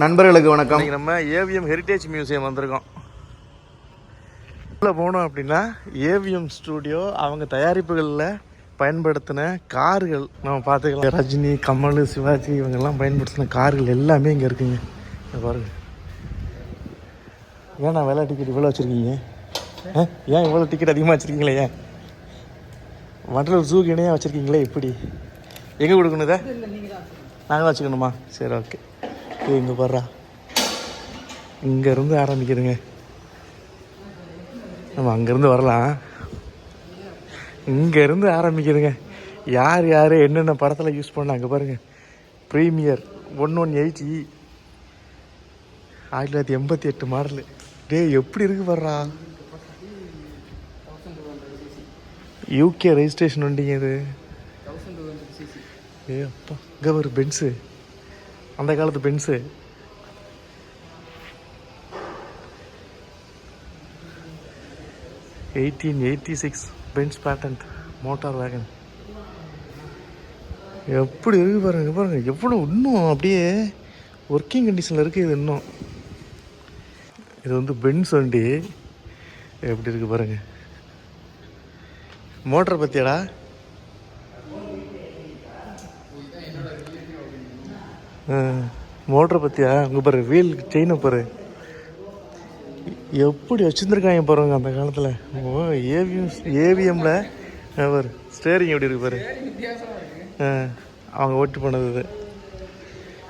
நண்பர்களுக்கு வணக்கம். நம்ம ஏவிஎம் ஹெரிட்டேஜ் மியூசியம் வந்திருக்கோம். உள்ளே போனோம் அப்படின்னா ஏவிஎம் ஸ்டூடியோ அவங்க தயாரிப்புகளில் பயன்படுத்தின கார்கள் நம்ம பார்த்துக்கலாம். ரஜினி கமல் சிவாஜி இவங்கெல்லாம் பயன்படுத்தின கார்கள் எல்லாமே இங்கே இருக்குங்க. பாருங்க. ஏண்ணா விலை டிக்கெட் இவ்வளோ வச்சுருக்கீங்க? ஏன் இவ்வளோ டிக்கெட் அதிகமாக வச்சுருக்கீங்களே? ஏன்? வண்டலூர் ஜூக்கு இணையாக வச்சுருக்கீங்களே எப்படி எங்கே கொடுக்கணும் இதை? நாங்கள் வச்சுக்கணுமா? சரி ஓகே இங்கே பாடுறா இங்கேருந்து ஆரம்பிக்கிறதுங்க நம்ம அங்கேருந்து வரலாம். இங்கேருந்து ஆரம்பிக்கிறதுங்க யார் யார் என்னென்ன படத்தில் யூஸ் பண்ணாங்க பாருங்க. Premier one one eight E ஆயிரத்தி தொள்ளாயிரத்தி எண்பத்தி எட்டு மாடலு டேய் எப்படி இருக்கு பாடுறா யூகே ரெஜிஸ்ட்ரேஷன் வண்டிங்க இது. ஏ அப்பா. இங்கே ஒரு பென்ஸு அந்த காலத்து Benz. Eighteen eighty six Benz patent motor wagon எப்படி இருக்கு பாருங்க பாருங்கள் பாருங்க. எவ்வளோ இன்னும் அப்படியே ஒர்க்கிங் கண்டிஷனில் இருக்குது இது இன்னும். இது வந்து பென்ஸ் வண்டி. எப்படி இருக்கு பாருங்க. மோட்டர் பற்றியாடா மோட்டரை பற்றியா அங்கே பாரு வீல் செயினை பாரு. எப்படி வச்சுருந்துருக்காங்க பாருங்க அந்த காலத்தில். ஓ ஏவிஎம் ஏவிஎம்மில் பாரு ஸ்டேரிங் எப்படி இருக்கு பாரு. அவங்க ஓட்டு போனது இது.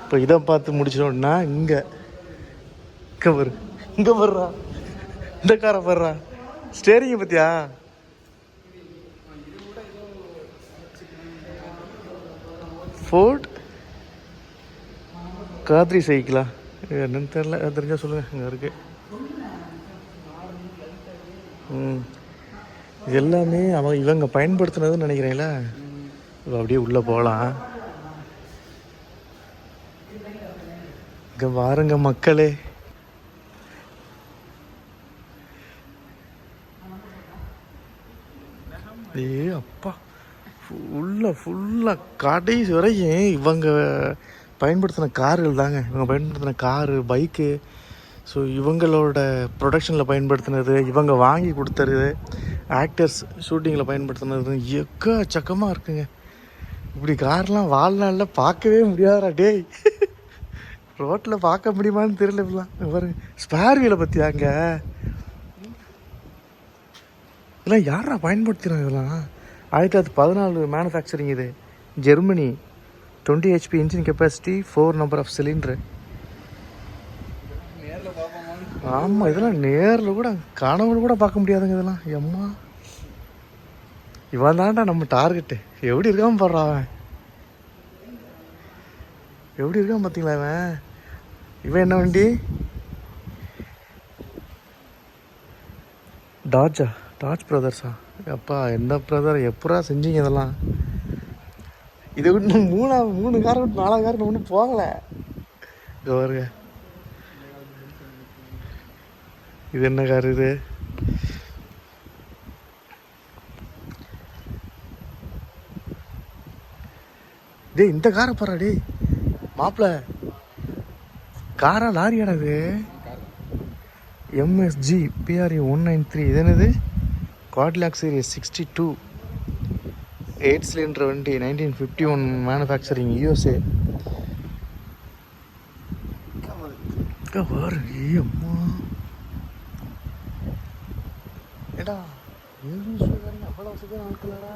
இப்போ இதை பார்த்து முடிச்சிட்டோம்னா இங்கே. இங்கே பாரு இங்கே பாருறா இந்த காரை பாருறா ஸ்டேரிங்கை பற்றியா ஃபோர்ட் காத்ரி சைக்கிளா? என்னன்னு தெரில தெரிஞ்சா சொல்லுங்கள் இங்கே இருக்கு. ம். இது எல்லாமே அவங்க இவங்க பயன்படுத்தினதுன்னு நினைக்கிறீங்களா இப்போ அப்படியே உள்ளே போகலாம் இங்கே வாருங்க மக்களே. ஏ அப்பா. ஃபுல்லாக ஃபுல்லாக கடைசி வரைக்கும் இவங்க பயன்படுத்தின கார்கள் தாங்க. இவங்க பயன்படுத்தின காரு பைக்கு. ஸோ இவங்களோட ப்ரொடக்ஷனில் பயன்படுத்தினது இவங்க வாங்கி கொடுத்துறது ஆக்டர்ஸ் ஷூட்டிங்கில் பயன்படுத்தினது எக்கச்சக்கமாக இருக்குங்க. இப்படி கார்லாம் வாழ்நாளில் பார்க்கவே முடியாதா டேய். ரோட்டில் பார்க்க முடியுமான்னு தெரியல இப்படிலாம். பாருங்க. ஸ்பேர் வீலை பற்றியாங்க இதெல்லாம் யாரா பயன்படுத்தினாங்க இதெல்லாம்? ஆயிரத்தி தொள்ளாயிரத்தி பதினாலு மேனுஃபேக்சரிங் இது. Germany. Twenty HP engine capacity four number of cylinder ஆமாம் இதெல்லாம் நேரில் கூட காணவன் கூட பார்க்க முடியாதுங்க இதெல்லாம். எம்மா. இவன் தான்டா நம்ம டார்கெட்டு எப்படி இருக்காமல் பாடுறான் அவன். எப்படி இருக்கான் பார்த்தீங்களா இவன்? இவன் என்ன வண்டி? டாஜா டாஜ் பிரதர்ஸா அப்பா என்ன பிரதர் எப்படா செஞ்சீங்க இதெல்லாம்? இது இன்னும் மூணா மூணு கார் விட்டு நாலாவது கார் ஒன்றும் போகலை. இங்க பாருங்க. இது என்ன கார் இது? டேய் இந்த காரை பாரு டே மாப்பிள்ள காரா லாரியாடா இது? MSG PRE one nine three இது என்னது? Cadillac series sixty two eight cylinder வண்டி nineteen fifty one manufacturing USA அம்மா ஏடா அவ்வளோ சுகர் ஆட்களடா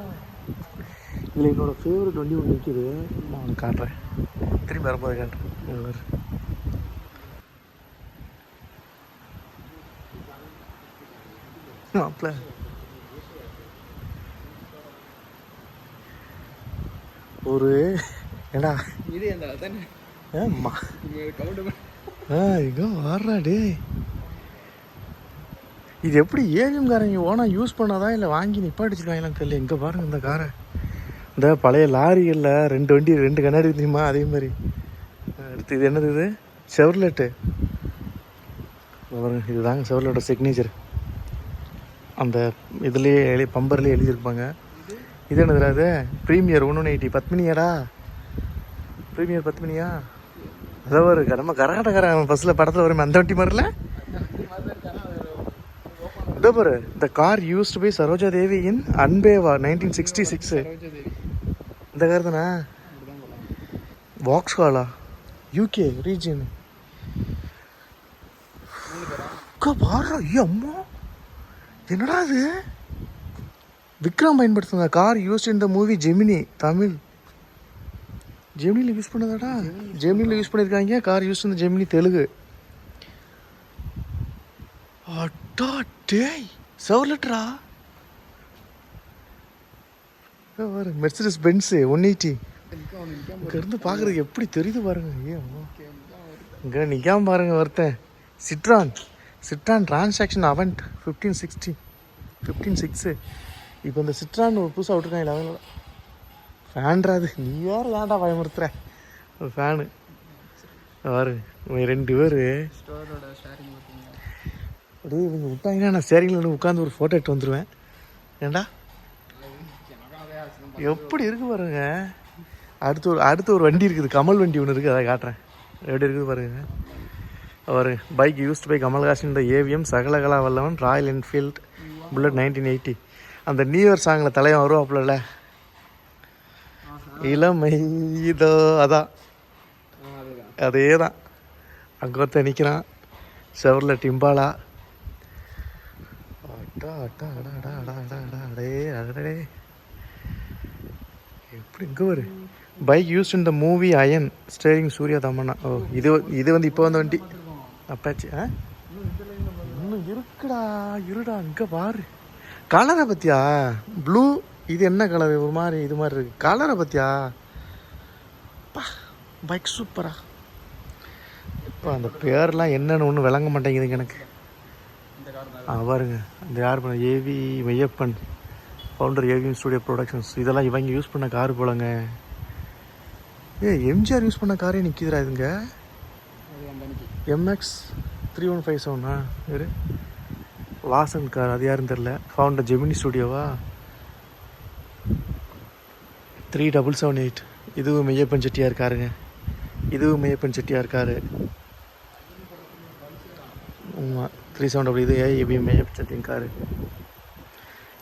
இதில் என்னோட ஃபேவரட் வண்டி ஒன்று நிற்கிது நான் உனக்கு காட்டுறேன். திரும்பி வரும்போது காட்டுறேன். இங்க பாரு. மாப்பிள ஒரு ஏடா இது அந்த அதானே ஆ இங்கே வர்றா டேய். இது எப்படி ஏவிஎம்காரங்க ஓனாக யூஸ் பண்ணாதான் இல்லை வாங்கி நிப்பாட்டிச்சிருவாங்களான்னு தெரியல. எங்கே பாருங்க இந்த காரை. இந்த பழைய லாரிகளில் ரெண்டு வண்டி ரெண்டு கண்ணாடி தெரியுமா? அதே மாதிரி. அடுத்து இது என்னது இது? செவர்லெட்டு. பாருங்க இதுதாங்க செவர்லெட்டோட சிக்னேச்சர் அந்த இதுலேயே எழுதி பம்பர்லேயே எழுதியிருப்பாங்க. இது என்னதுடா இது? ப்ரீமியர் ஒன்று ஒன் எயிட்டி பத்மினியாடா? ப்ரீமியர் பத்மினியா? அதை ஒரு நம்ம கரகாட்டக்காரன் பஸ்ஸில் படத்தில் வருமே அந்த வண்டி மாதிரில? இதோ பாரு the car used by Saroja Devi in Anbe Vaa nineteen sixty six இந்த கார் தானே வாக்ஸ் காலா யூகே ரீஜன் பாரு ஐயோ அம்மா. என்னடா இது? விக்ரம் பயன்படுத்தின car use in the movie Gemini Tamil. ஜெமினியில் use பண்ணதாடா? ஜெமினியில் யூஸ் பண்ணியிருக்காங்க கார் யூஸ் இந்த ஜெமினி தெலுங்கு. அட்டா டேய் செவர்லெட்டரா பாரு மெர்சிடஸ் பென்ஸு ஒன் எயிட்டி இங்கேருந்து பார்க்குறதுக்கு எப்படி தெரியுது பாருங்க. ஐயோ. இங்கே நிற்காம பாருங்க ஒருத்தன். Citroen Citroen Traction Avant fifteen sixty fifteen six இப்போ இந்த சிட்ரான் ஒரு புதுசாக விட்டுருக்காங்க லெவலில் ஃபேன்றாது நீ வேறு ஏன்டா பயமுறுத்துற? ஒரு ஃபேனு. வாரு ரெண்டு பேர். அப்படியே இவங்க விட்டாங்கன்னா நான் சேரிங்கில் உட்காந்து ஒரு ஃபோட்டோ எடுத்து வந்துடுவேன் ஏண்டா எப்படி இருக்கு பாருங்க. அடுத்து ஒரு அடுத்து ஒரு வண்டி இருக்குது. கமல் வண்டி ஒன்று இருக்குது அதை காட்டுறேன். எப்படி இருக்குது பாருங்க. ஒரு பைக் யூஸ்ட் பை கமல்ஹாசன் இந்த AVM Sakalakala Vallavan Royal Enfield Bullet nineteen eighty அந்த நியூ இயர் சாங்கில் தலைவன் வருவாப்புல இளமை இதோ அதான். அதே தான் அங்கே ஒருத்தன் நிற்கிறான் செவரில் டிம்பாலா அட்டா அட்டா அடா அடா அடா அடா அடா அடே அடடே எப்படி இங்கே ஒரு bike use in the movie Ayan starring Suriya Tamannaah. ஓ இது இது வந்து இப்போ வந்த வண்டி. அப்பாச்சு ஆ? இன்னும் இருக்குடா இருடா இங்கே பாரு. கலரை பற்றியா ப்ளூ இது என்ன கலர்? ஒரு மாதிரி இது மாதிரி இருக்குது கலரை பத்தியா? பைக் சூப்பரா இப்போ அந்த பேர்லாம் என்னென்னு ஒன்றும் விளங்க மாட்டேங்குதுங்க எனக்கு. ஆ பாருங்க இந்த யார் பண்ண? AV Meiyappan founder AVM studio productions இதெல்லாம் இவங்க யூஸ் பண்ண கார் போலங்க. ஏ எம்ஜிஆர் யூஸ் பண்ண காரே நிற்கிதுரா இதுங்க. எம்எக்ஸ் த்ரீ ஒன் ஃபைவ் செவனா இரு. வாசன் கார் அது யாருன்னு தெரில ஃபவுண்டர் ஜெமினி ஸ்டுடியோவா த்ரீ டபுள் செவன் எயிட் இதுவும் மெய்யப்பன் செட்டியார் காருங்க. இதுவும் மெய்யப்பன் செட்டியார் காரு. ஆமாம் த்ரீ செவன் டபுள் இது ஏவி மெய்யப்பன் செட்டியின் காரு.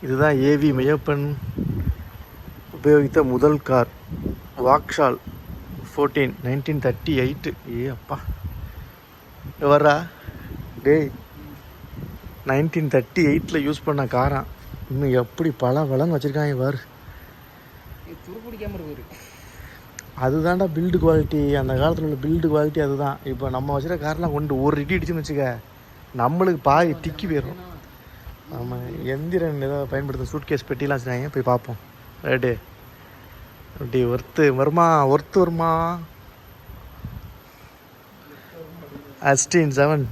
இதுதான் ஏவி மெய்யப்பன் உபயோகித்த முதல் car. Vauxhall fourteen nineteen thirty eight ஏ அப்பா வர்றா. டேய். நைன்டீன் தேர்ட்டி எயிட்டில் யூஸ் பண்ண காரான் இன்னும் எப்படி பல வளம் வச்சுருக்காங்க பாரு. அதுதான்டா பில்டு குவாலிட்டி அந்த காலத்தில் உள்ள பில்டு குவாலிட்டி அதுதான். இப்போ நம்ம வச்சுருக்க கார்லாம் கொண்டு ஒரு இடி இடிச்சுன்னு வச்சுக்க நம்மளுக்கு பாய் டிக்கி போயிடும் ஆமாம் எந்திரன் ஏதோ பயன்படுத்த சூட் கேஸ் பெட்டிலாம் வச்சுருக்காங்க. போய் பார்ப்போம். ரைட்டு அப்படி ஒர்த்து வருமா? ஒர்த்து வருமா? அஸ்டின் செவன்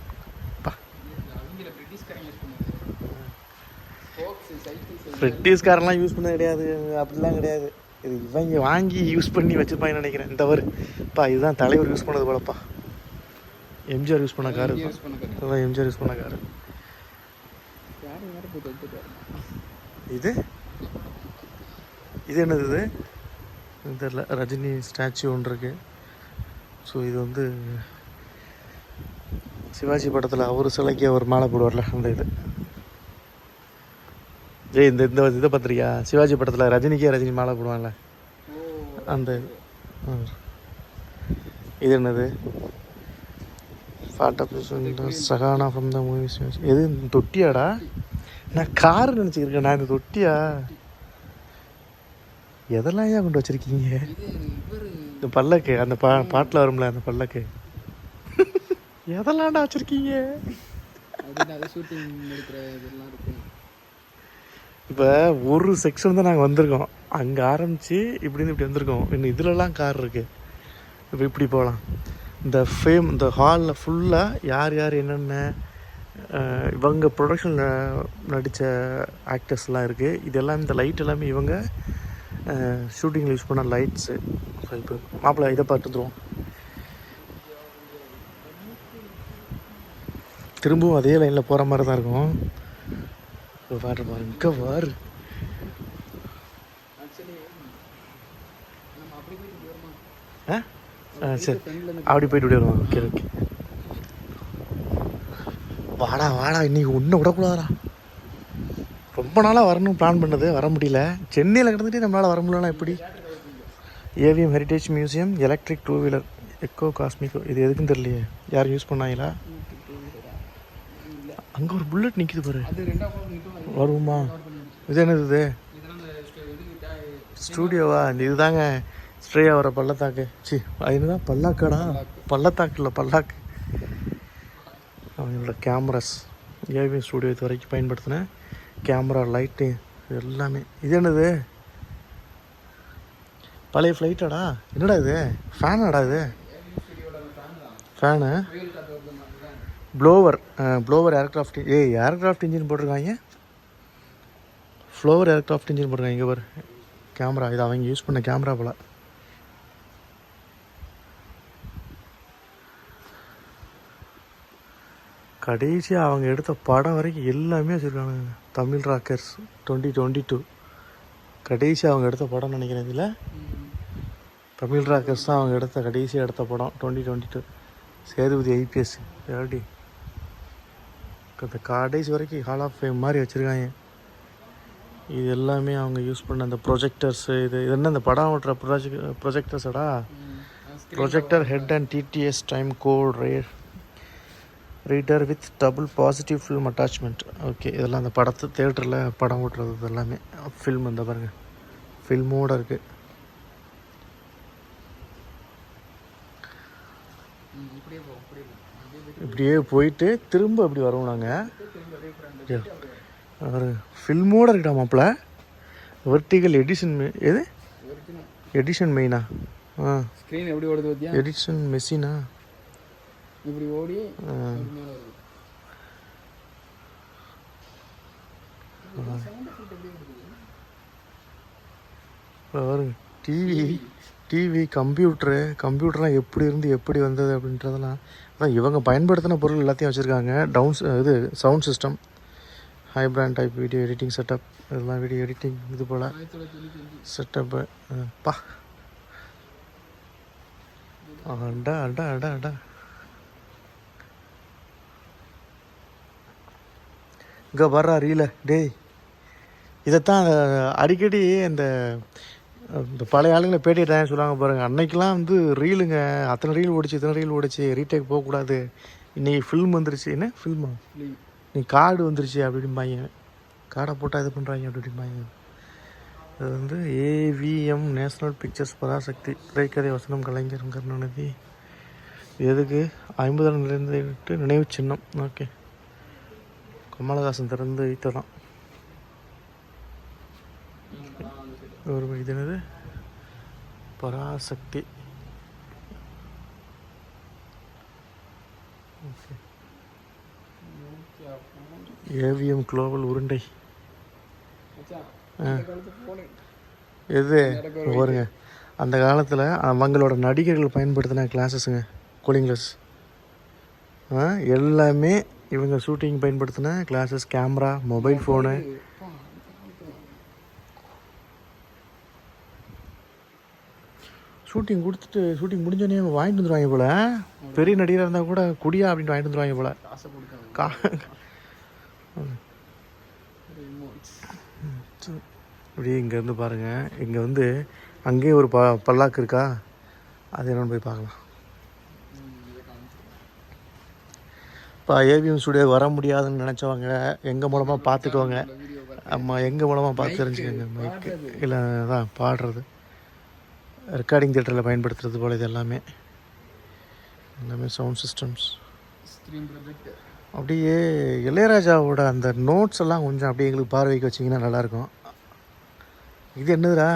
பிரிட்டிஷ்காரெல்லாம் யூஸ் பண்ண கிடையாது அப்படிலாம் கிடையாது. இது இவங்க வாங்கி யூஸ் பண்ணி வச்சுருப்பாங்கன்னு நினைக்கிறேன். இந்த பா இதுதான் தலைவர் யூஸ் பண்ணது போலப்பா. எம்ஜிஆர் யூஸ் பண்ண காரு. இதுதான் எம்ஜிஆர் யூஸ் பண்ண காரு. இது? இது என்னது இது? தெரியல. ரஜினி ஸ்டாச்சு ஒன்று இருக்கு. ஸோ இது வந்து சிவாஜி படத்தில் அவர் சிலைக்கு அவர் மாலை போடுவார்ல அந்த இது. ஜெய் இந்த இந்த இதை பார்த்துருக்கியா? சிவாஜி படத்தில் ரஜினிக்கே ரஜினி மாலை போடுவாங்கல்ல அந்த இது. என்னது? Fiat of Sahana from the movies எது? இந்த தொட்டியாடா? நான் கார் நினச்சிருக்கேன் நான் இந்த தொட்டியா? எதெல்லாம் ஏன் கொண்டு வச்சுருக்கீங்க? இந்த பல்லக்கு அந்த பா பாட்டில் வரும்ல அந்த பல்லக்கு. எதெல்லாம்டா வச்சுருக்கீங்க அப்படின்னு அது ஷூட்டிங் எடுக்கிற இதெல்லாம் இருக்கு இப்போ ஒரு செக்ஷன் தான் நாங்கள் வந்திருக்கோம். அங்கே ஆரம்பித்து இப்படி இப்படி வந்திருக்கோம். இன்னும் இதுலலாம் கார் இருக்குது இப்போ இப்படி போகலாம் இந்த ஃபேம் இந்த ஹாலில் ஃபுல்லாக யார் யார் என்னென்ன இவங்க ப்ரொடக்ஷனில் நடித்த ஆக்டர்ஸ்லாம் இருக்குது இதெல்லாம் இந்த லைட் எல்லாமே இவங்க ஷூட்டிங்கில் யூஸ் பண்ண லைட்ஸு ஸோ இப்போ மாப்பிள்ளை இதை பார்த்துருவோம் திரும்பவும் அதே லைனில் போகிற மாதிரி தான் இருக்கும். பாரு பாரு இங்கே பாரு ஆ? ஆ சரி. அப்படி போயிட்டு இப்படி வருவாங்க. Okay okay. வாடா வாடா. இன்னைக்கு ஒன்றும் விடக்கூடாதா ரொம்ப நாளாக வரணும் பிளான் பண்ணது. வர முடியல. சென்னையில் கிடந்துட்டு நம்மளால் வர முடியலனா எப்படி? AVM heritage museum electric two wheeler eco Cosmico இது எதுக்குன்னு தெரியலையே. யாரும் யூஸ் பண்ணாங்களா அங்கே ஒரு புல்லட் நிற்கிது பாரு. வருமா? இது என்னது இது? ஸ்டூடியோவா இதுதாங்க. ஸ்ட்ரேயா வர பள்ளத்தாக்கு. சி அதுதான் பல்லாக்காடா பள்ளத்தாக்கு. இல்லை பல்லாக்கு அவங்களோட கேமராஸ் ஏவி ஸ்டூடியோ இது வரைக்கும் பயன்படுத்தினேன் கேமரா லைட்டு எல்லாமே. இது என்னது? பழைய ஃப்ளைட்டாடா என்னடா இது? ஃபேனாடா இது? Fan blower blower aircraft a aircraft engine போட்டிருக்காங்க. ஃப்ளோவர் ஏர்க்ராஃப்ட் இன்ஜின் போட்டிருக்காங்க இங்கே பாரு. கேமரா இது அவங்க யூஸ் பண்ண கேமரா போல். கடைசியாக அவங்க எடுத்த படம் வரைக்கும் எல்லாமே வச்சுருக்காங்க Tamil rockers twenty twenty two கடைசி அவங்க எடுத்த படம் நினைக்கிறேன் இதில். தமிழ் ராக்கர்ஸ் தான் அவங்க எடுத்த கடைசியாக எடுத்த படம் twenty twenty two Sethupathi IPS எப்படி இந்த கடைசி வரைக்கும் ஹால் ஆஃப் ஃபேம் மாதிரி வச்சுருக்காங்க. இது எல்லாமே அவங்க யூஸ் பண்ண அந்த ப்ரொஜெக்டர்ஸு இது இது என்ன இந்த படம் ஓட்டுற project ப்ரொஜெக்டர்ஸடா projector head and DTS time code ray reader with double positive film attachment okay இதெல்லாம் அந்த படத்தை தேட்டரில் படம் ஓட்டுறது இது எல்லாமே. ஃபில்ம் இந்த பாருங்க. ஃபில்மோடு இருக்குது இப்படியே போயிட்டு திரும்ப இப்படி வருவோம் நாங்கள் ஒரு ஃபில்மோடு இருக்கா மாப்பிள்ள வெர்டிகல் எடிஷன் எது? எடிஷன் மெயினா ஆ. ஸ்க்ரீன் எப்படி ஓடுது பார்த்தியா எடிஷன் மெஸ்ஸினா இப்படி ஓடி? பாருங்க டிவி டிவி கம்ப்யூட்ரு கம்ப்யூட்டர்லாம் எப்படி இருந்து எப்படி வந்தது அப்படின்றதெல்லாம் அதான் இவங்க பயன்படுத்தின பொருள் எல்லாத்தையும் வச்சுருக்காங்க. டவுன்ஸ் இது sound system high brand type video editing setup இதெல்லாம் வீடியோ எடிட்டிங் இது போல் செட்டப்பு பா. அடா அடா அடா அடா இங்கே வர்றா ரீல டேய். இதைத்தான் அடிக்கடி இந்த இந்த பழைய ஆளுங்களை பேட்டிட்டாங்க சொல்லுவாங்க பாருங்கள் அன்னைக்கெலாம் வந்து ரீலுங்க அத்தனை ரீல் ஓடிச்சு இத்தனை ரீல் ஓடிச்சு ரீடேக் போகக்கூடாது. இன்றைக்கி ஃபில்ம் வந்துருச்சு. என்ன? ஃபில்மா நீ கார்டு வந்துருச்சு அப்படிம்பாங்க. கார்டை போட்டால் இது பண்ணுறாங்க அப்படிம்பாங்க. அது வந்து ஏவிஎம் நேஷ்னல் பிக்சர்ஸ் பராசக்தி திரைக்கதை வசனம் கலைஞர் கருணாநிதி. எதுக்கு? ஐம்பதாம் நிலைந்து நினைவு சின்னம். ஓகே கமலஹாசன் திறந்து வைத்ததான். ஒரு இது என்னது? பராசக்தி. ஓகே ஏவிஎம் குளோபல் உருண்டை. எது? பாருங்க. அந்த காலத்தில் அவங்களோட நடிகர்கள் பயன்படுத்தின கிளாஸஸுங்க கூலிங் கிளாஸ் ஆ எல்லாமே இவங்க ஷூட்டிங் பயன்படுத்தின glasses camera mobile phone shooting கொடுத்துட்டு ஷூட்டிங் முடிஞ்சோடனே வாங்கிட்டு வந்துடுவாங்க போல. பெரிய நடிகராக இருந்தால் கூட குடியா அப்படின்ட்டு வாங்கிட்டு வந்துடுவாங்க போல. கா அப்படியே இங்கேருந்து பாருங்கள் இங்கே வந்து அங்கேயே ஒரு ப பல்லாக்கு இருக்கா? அது என்னென்னு போய் பார்க்கலாம். இப்போ ஏவிஎம் ஸ்டுடியோ வர முடியாதுன்னு நினச்சவங்க எங்கள் மூலமாக பார்த்துக்கோங்க. ஆமாம் எங்கள் மூலமாக பார்த்து தெரிஞ்சுக்கோங்க. மைக்கு இல்லை தான் பாடுறது. ரெக்கார்டிங் தியேட்டரில் பயன்படுத்துறது போல் இது எல்லாமே. எல்லாமே சவுண்ட் சிஸ்டம்ஸ் Screen. அப்படியே இளையராஜாவோட அந்த நோட்ஸ் எல்லாம் கொஞ்சம் அப்படியே எங்களுக்கு பார்வைக்கு வச்சிங்கன்னா நல்லாயிருக்கும். இது என்னதுடா?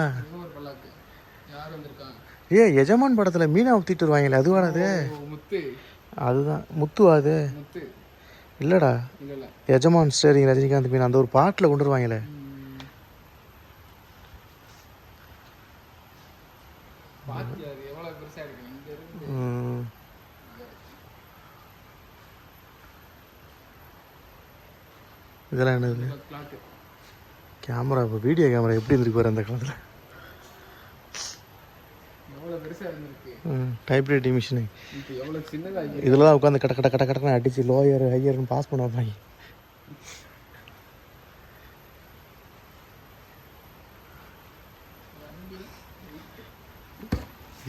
ஏ எஜமான் படத்தில் மீனா ஊற்றிட்டு வருவாங்களே அதுவானது? வாடாது அதுதான். முத்துவா அது? இல்லைடா. எஜமான் ஸ்டேரிங் ரஜினிகாந்த் மீன் அந்த ஒரு பாட்டில் கொண்டு வருவாங்களே. பாத்தியா அது எவ்வளவு பெருசா இருக்கு இங்க இருந்து ம். இதெல்லாம் என்னது கேமரா இப்போ வீடியோ கேமரா எப்படி இருந்திருக்கு பாரு அந்த காலத்தில்? எவ்வளவு பெருசாக இருந்திருக்கு. டைப் ரைட்டிங் மிஷினு இதில் தான் உட்காந்து கட்ட கட்ட கட்ட கட்டன்னு அடித்து லோயர் ஹையர்னு பாஸ் பண்ண வைப்பாங்க.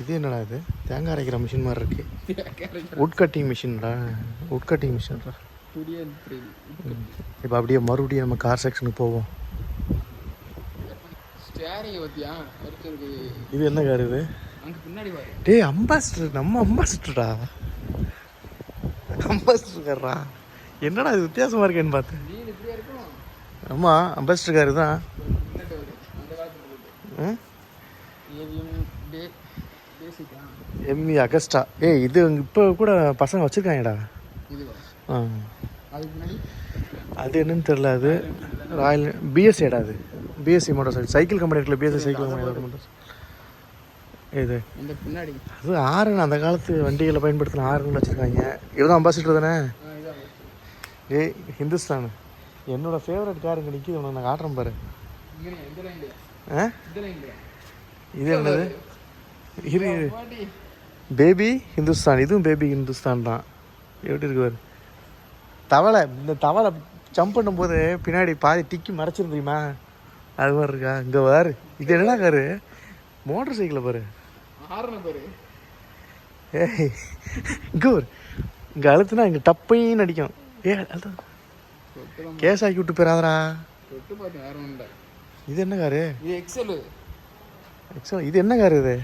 இது என்னடா இது? தேங்காய் அரைக்கிற மிஷின் மாதிரி இருக்கு. உட் கட்டிங் மிஷின்டா உட் கட்டிங் மிஷின்டா த்ரீ இப்போ அப்படியே மறுபடியும் நம்ம கார் செக்ஷனுக்கு போவோம். இது என்ன கார் இது? பின்னாடி டேய் அம்பாசிடர் நம்ம அம்பாசிடர்டா அம்பாசிடர் காரா என்னடா இது வித்தியாசமாக இருக்கேன்னு பார்த்தேன் ஆமாம் அம்பாசிடர் காரு தான். பின்னாடி வரும் அந்த காலத்துல போட்டு. ம்? ஏவிஎம் டே பேசிக்கா எம்வி அகஸ்டா ஏய் இது இப்போ கூட பசங்க வச்சுருக்காங்கடா. ஆ. அது என்னன்னு தெரில அது ராயல் பிஎஸ்சிடா அது? BSC motor cycle cycle company இருக்குல்ல பிஎஸ்சி சைக்கிள் கம்பெனி மோட்டார் இது. பின்னாடி? அது ஆறுன்னு அந்த காலத்து வண்டிகளை பயன்படுத்தின ஆறுன்னு வச்சுருக்காங்க. இதுதான் அம்பாசிடர் தானே? ஏய் ஹிந்துஸ்தான் என்னோட ஃபேவரட் கார் இங்கே நிற்கிது உனக்கு நான் காட்டுறேன் பாரு. ஆ? இது என்னது? இரு பேபி ஹிந்துஸ்தான் இதுவும் பேபி ஹிந்துஸ்தான் தான். எப்படி இருக்கு பாரு? தவளை இந்த தவளை ஜம்ப் பண்ணும்போது பின்னாடி பாதி டிக்கி மறைச்சிரும் தெரியுமா? அது மாதிரி இருக்கா? இங்கே பாரு. இது என்னடா காரு? மோட்டர் சைக்கிளை பாரு. பாரு. ஏய் இங்கே பாரு. இங்கே அழுத்துனா இங்கே டப்பைன்னு அடிக்கும். ஏ அழுத்த. கேஸ் ஆக்கி விட்டு இல்லை. இது என்ன காரு? எக்ஸல் எக்ஸல் இது என்ன கார் இது?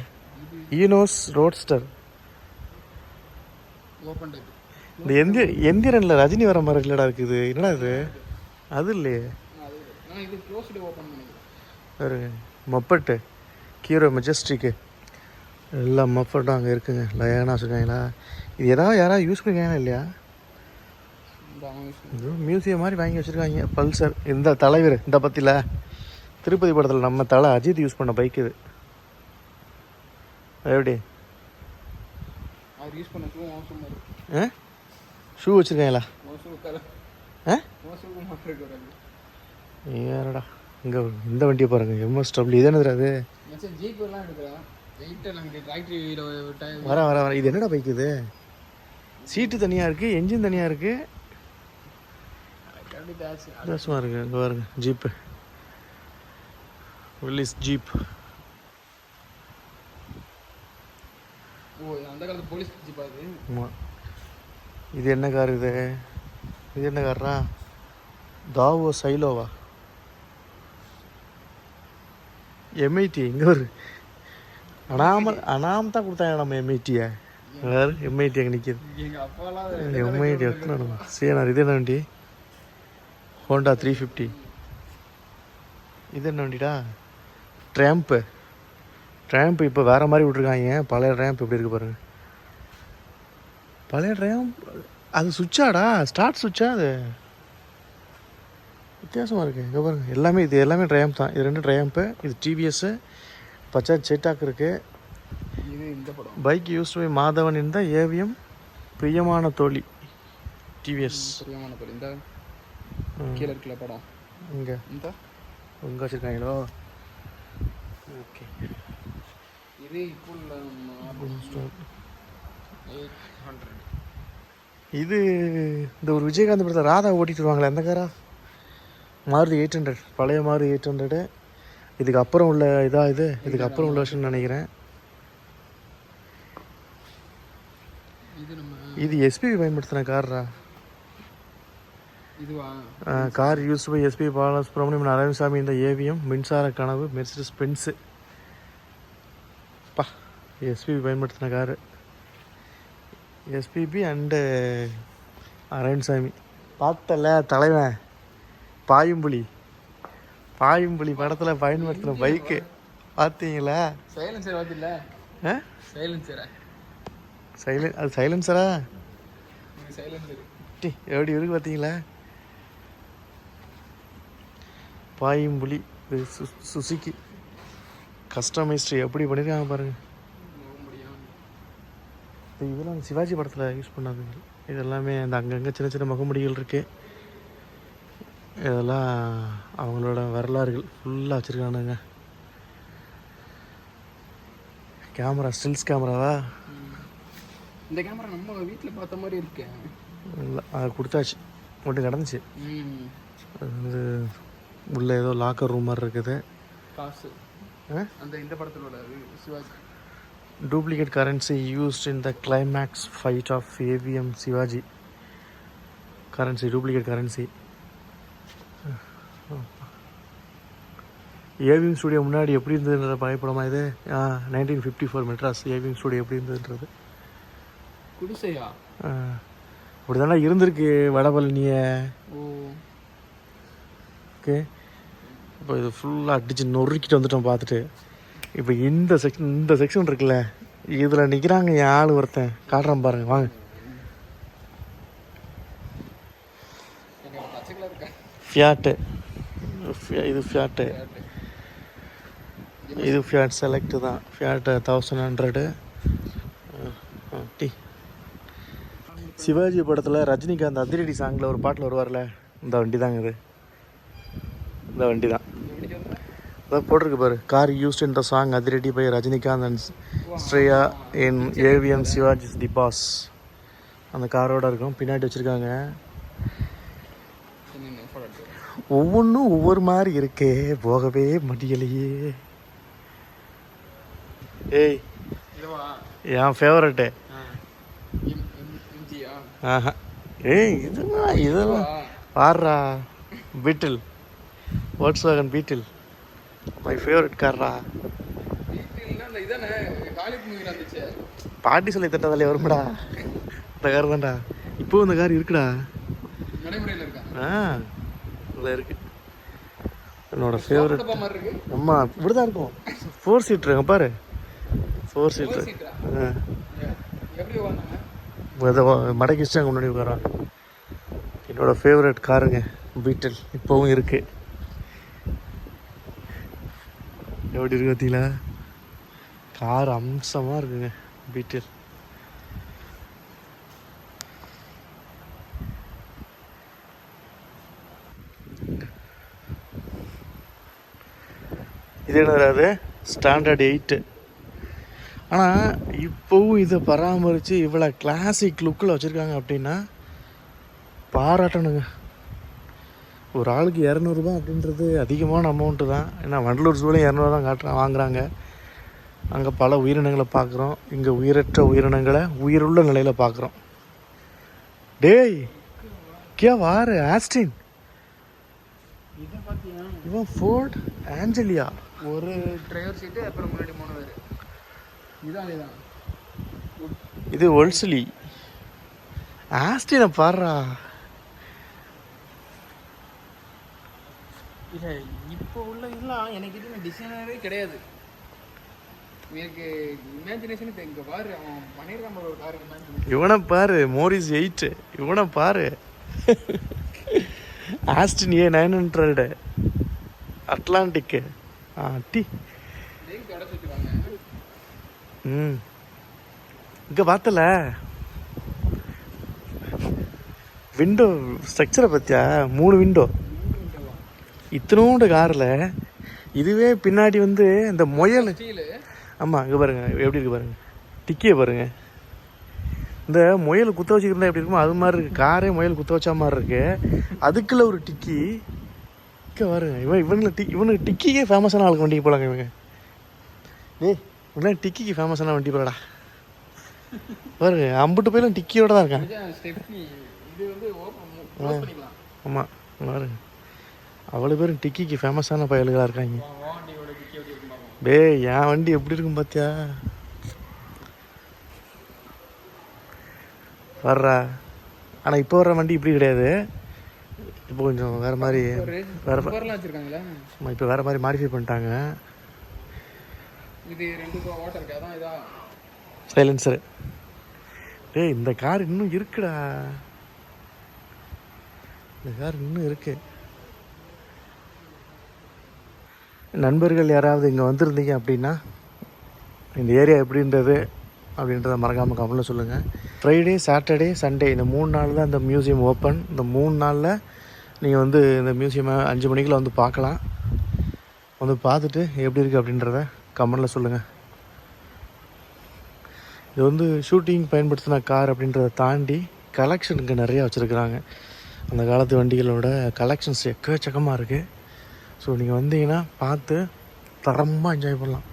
ஈனோஸ் ரோட்ஸ்டர் ஓப்பன் டைப் இந்த எந்திர எந்திரனில் ரஜினி வர மாதிரி இல்லடா இருக்குது. என்னடா இது? அது இல்லையே. பாருங்க மொப்பட்டு கீரோ மெஜஸ்டிக்கு எல்லா மொப்பட்டும் அங்கே இருக்குங்க. லயனாக வச்சுருக்காங்களா? இது ஏதாவது யாராவது யூஸ் பண்ணிருக்காங்களா இல்லையா? மியூசியம் மாதிரி வாங்கி வச்சுருக்காங்க. பல்சர் இந்த தலைவர் இந்த பற்றில திருப்பதி படத்தில் நம்ம தலை அஜித் யூஸ் பண்ண பைக் இது. அது எப்படி? அவர் யூஸ் பண்ண ஷூ வச்சுருக்காங்களா? ஏறடா இங்கே இந்த வண்டியை பாருங்க. எம்எஸ் டபிள்யூ இது என்னது அது வர வர வர. இது என்னடா பைக் இது? சீட்டு தனியாக இருக்குது என்ஜின் தனியாக இருக்குது வித்தியாசமாக இருக்குது இங்கே பாருங்க ஜீப்பு வில்லிஸ் ஜீப் ஓ அந்த காலத்து போலீஸ் ஜீப் அது ஆமாம் இது என்ன கார் இது? இது என்ன காரா தாவோ சைலோவா? எம்ஐடி இங்கே ஒரு அனாமல் தான் கொடுத்தாங்க நம்ம எம்ஐடியை வேறு எம்ஐடி அங்கே நிற்கிது எம்ஐடி எத்தனை சேனார் இது என்ன வண்டி? ஹோண்டா த்ரீ ஃபிஃப்டி இது என்ன வண்டிடா? ட்ராம்ப்பு ட்ராம்ப் இப்போ வேறு மாதிரி விட்ருக்காங்க பழைய ட்ராம்ப் எப்படி இருக்குது பாருங்கள் பழைய ட்ராம்ப் அது சுவிட்சாடா? ஸ்டார்ட் சுவிட்சா அது? வித்தியாசமாக இருக்கு. இங்கே பாருங்க. எல்லாமே இது எல்லாமே ட்ரையாம்ப் தான். இது ரெண்டு ட்ரையாம்ப்பு இது டிவிஎஸ்ஸு பச்சா செட்டாக் இருக்குது இது இந்த படம். பைக் யூஸ் பை மாதவன் இந்த ஏவிஎம் பிரியமான தோழி டிவிஎஸ் பிரியமான படம் இந்த கீழே இருக்குல்ல படம். இங்கே. இந்த? எங்கே வச்சுருக்காங்களோ? ஓகே. இது இப்போ எயிட் ஹண்ட்ரட். இது இந்த ஒரு விஜயகாந்த் படத்தில் ராதா ஓட்டிட்டு வருவாங்களே அந்த காரா? மாருதி எயிட் ஹண்ட்ரட் பழைய மாருதி எயிட் ஹண்ட்ரடு இதுக்கு அப்புறம் உள்ள இதா இது? இதுக்கு அப்புறம் உள்ள வருஷன் நினைக்கிறேன். இது எஸ்பிபி பயன்படுத்தின கார்ரா? Car use by SP Balasubrahmanyam Narayanasamy இந்த AVM Minsara Kanavu Mercedes Benz பா எஸ்பிபி பயன்படுத்தின காரு. எஸ்பிபி அண்டு நாராயணசாமி பார்த்தல தலைவன். பாயும்புலி. பாயும்புலி படத்தில் பயன்படுத்தின பைக்கு. பார்த்தீங்களா? சைலன்சர் பார்த்தில்ல ஆ? சைலன்சரா சைலன் அது சைலன்சரா சைலன்சர் டி எப்படி இருக்கு பார்த்தீங்களா? பாயும்புலி சுசுக்கி கஸ்டமைஸ்டு எப்படி பண்ணியிருக்காங்க பாருங்க. போக முடியும் இது இதெல்லாம் சிவாஜி படத்தில் யூஸ் பண்ணது இது எல்லாமே அந்த அங்கங்கே சின்ன சின்ன முகமுடிகள் இருக்கு. இதெல்லாம் அவங்களோட வரலாறுகள் ஃபுல்லாக வச்சுருக்கானுங்க. கேமரா ஸ்டில்ஸ் கேமராவா இந்த கேமரா நம்ம வீட்டில் பார்த்த மாதிரி இருக்கு. இல்லை அது கொடுத்தாச்சு. ஒன்று கிடந்துச்சு. அது உள்ளே ஏதோ லாக்கர் ரூம் மாதிரி இருக்குது. காசு? அந்த இந்த படத்தில் Sivaji. Duplicate currency used in the climax fight of AVM Sivaji currency duplicate currency AVM studio முன்னாடி எப்படி இருந்ததுன்ற பயப்படமா இது nineteen fifty four Madras AVM studio எப்படி இருந்ததுன்றது. குடிசையா? அப்படி தானே இருந்திருக்கு வடபழனியை. ஓகே. இப்போ இது ஃபுல்லாக அடித்து நொறுக்கிட்டு வந்துட்டோம் பார்த்துட்டு. இப்போ இந்த செக்ஷன் இந்த செக்ஷன் இருக்குல்ல இதில் நிற்கிறாங்க என் ஆள் ஒருத்தன். காட்டுறேன் பாருங்க வாங்க. ஃபியாட்டு இது ஃபியாட்டு இது ஃபியாட் செலக்ட் தான். Fiat thousand hundred D. Sivaji படத்தில் ரஜினிகாந்த் அதிரடி சாங்கில் ஒரு பாட்டில் வருவார்ல இந்த வண்டி தாங்க இது. இந்த வண்டி தான் அதான் போட்டிருக்கு பாரு. Car used in the song Athiradi by Rajinikanth and Shriya in AVM Sivaji the boss. அந்த காரோட இருக்கும். பின்னாடி வச்சுருக்காங்க. ஒவ்வொன்றும் ஒவ்வொரு மாதிரி இருக்கே. போகவே முடியலையே. ஏய் என் ஃபேவரட்டு ஆஹா. ஏய் இதுதான் இதெல்லாம் பாடுறா. பீட்டில் வாட்ஸ் வேகன் பீட்டில் மை ஃபேவரட் கார்ரா பாட்டி சொல்லி தட்டதாலே வரும்டா. இந்த கார் தான்டா. இப்போ இந்த கார் இருக்குடா. ஆ இதில் இருக்கு. என்னோட ஃபேவரட் அம்மா இப்படி தான் இருக்கும் ஃபோர் சீட்ருங்க பாரு. ஃபோர் சீட்ரு ஆ. மடக்கி முன்னாடி உட்காரான் என்னோட ஃபேவரட் காருங்க பீட்டில் இப்போவும் இருக்குது எப்படி இருக்கு பார்த்தீங்களா கார் அம்சமாக இருக்குங்க பீட்டில் இது என்னது ஸ்டாண்டர்ட் எயிட்டு ஆனால் இப்போவும் இதை பராமரித்து இவ்வளோ கிளாசிக் லுக்கில் வச்சுருக்காங்க அப்படின்னா பாராட்டணுங்க. ஒரு ஆளுக்கு இரநூறுபா அப்படின்றது அதிகமான அமௌண்ட்டு தான். ஏன்னா வண்டலூர் ஜூலையும் இரநூறுவா தான் காட்டுறாங்க வாங்குறாங்க. அங்கே பல உயிரினங்களை பார்க்குறோம் இங்கே உயிரற்ற உயிரினங்களை உயிருள்ள நிலையில் பார்க்குறோம் டேய் கே வாரு ஆஸ்டின் இவன் ஃபோர்ட் ஆஞ்சலியா ஒரு டிரைவர் சீட்டு அப்புறம் முன்னாடி மூணு பேர். இதான் இதுதான் இது ஒல்சலி ஆஸ்டினை பாடுறா இல்லை இப்போ உள்ள இதெல்லாம் எனக்கு இது டிசைனரே கிடையாது. எனக்கு இமேஜினேஷன் இங்கே பாரு அவன் பண்ணியிருக்கான் ஒரு கார் இவனை பாரு மோரிஸ் எயிட்டு இவனை பாரு. Austin A nine hundred Atlantic ஆ டி. ம். இங்கே பார்த்தல. விண்டோ ஸ்ட்ரக்சரை பார்த்தியா? மூணு விண்டோ இத்தனோண்டு காரில் இதுவே பின்னாடி வந்து இந்த முயல். ஆமாம் இங்கே பாருங்க எப்படி இருக்கு பாருங்க. டிக்கியை பாருங்க. இந்த முயல் குத்த வச்சுக்கிறதா எப்படி இருக்குமோ அது மாதிரி இருக்கு. காரே முயல் குத்த வச்ச மாதிரி இருக்கு. அதுக்குள்ள ஒரு டிக்கி. இங்கே பாருங்க இவன் இவங்களை டி இவனுக்கு டிக்கிக்கே ஃபேமஸான ஆளுக்கு வண்டிக்கு போலாங்க இவங்க. டேய் இவங்களாம் டிக்கிக்கு ஃபேமஸான வண்டி போலடா. பாருங்க அம்புட்டு போயிலும் டிக்கியோட தான் இருக்கான் ஆமாம் பாருங்க. அவ்வளோ பேரும் டிக்கிக்கு ஃபேமஸான பயல்களாக இருக்காங்க. டேய் என் வண்டி எப்படி இருக்கும் பாத்தியா? வர்றா. ஆனால் இப்போ வர்ற வண்டி இப்படி கிடையாது. இப்போ கொஞ்சம் வேறு மாதிரி வேற ரப்பர்லாம் வச்சுருக்காங்களா? ஆமா, இப்போ வேறு மாதிரி மாடிஃபை பண்ணிட்டாங்க. இது ரெண்டு சைலன்சரு டேய் இந்த கார் இன்னும் இருக்குடா. இந்த கார் இன்னும் இருக்கு. நண்பர்கள் யாராவது இங்கே வந்திருந்தீங்க அப்படின்னா இந்த ஏரியா எப்படின்றது அப்படின்றத மறக்காமல் கமெண்ட்டில் சொல்லுங்கள் ஃப்ரைடே சாட்டர்டே சண்டே இந்த மூணு நாள் தான் இந்த மியூசியம் ஓப்பன் இந்த மூணு நாளில் நீங்கள் வந்து இந்த மியூசியமை அஞ்சு மணிக்குள்ள வந்து பார்க்கலாம். வந்து பார்த்துட்டு எப்படி இருக்குது அப்படின்றத கமெண்டில் சொல்லுங்கள் இது வந்து ஷூட்டிங் பயன்படுத்தின கார் அப்படின்றத தாண்டி கலெக்ஷனுக்கு நிறையா வச்சுருக்குறாங்க. அந்த காலத்து வண்டிகளோட கலெக்ஷன்ஸ் எக்கச்சக்கமாக இருக்குது ஸோ நீங்கள் வந்தீங்கன்னா பார்த்து தரமாக என்ஜாய் பண்ணலாம்.